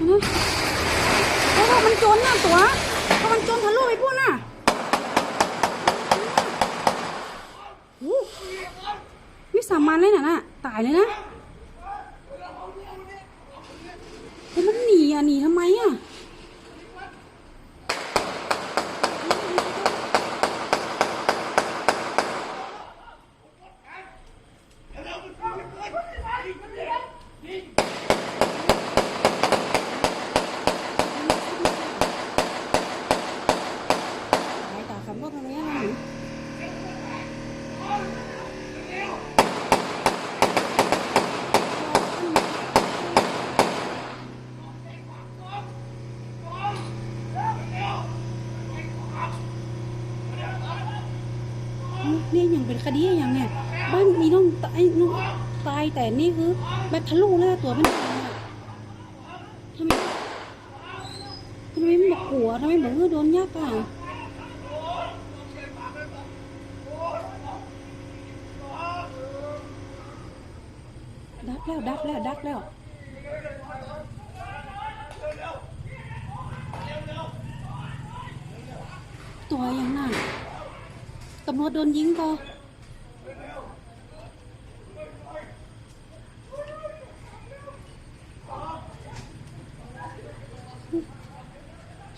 อเพราะว่ามันจนน่ะตัวเพราะมันจนทะลุไปพูดน่ะวิสามันเลยน่ะน่ะ ตายเลยนะแล้วมันหนีอะหนีทำไมอะ ตายตาคำว่าอะไรอะ นี่ยังเป็นคดีอย่างเนี่ยบ้านมีน้องตายน้องตายแต่นี่คือแบตทะลุแล้วตัวมันตายอะทำไมทำไมไม่บอกหัวทำไมบอกว่าโดนยับอะดักแล้วดักแล้วดักแล้วตัวยังน่ะ ตำรวจโดนยิงก็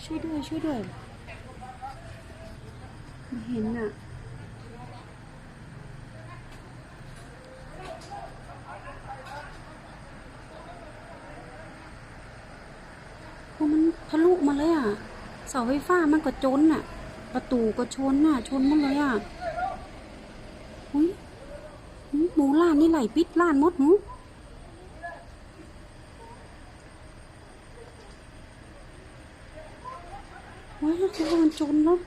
ช่วยด้วย ช่วยด้วยไม่เห็นน่ะเพราะมันทะลุมาเลยอะเสาไฟฟ้ามันก็จนอะ ประตูก็ชนน่ะ ชนหมดเลยอะหุ้ยหมูล้านนี่ไหลปิดล้านมดหนูว้ายล้วมันจนเนาะ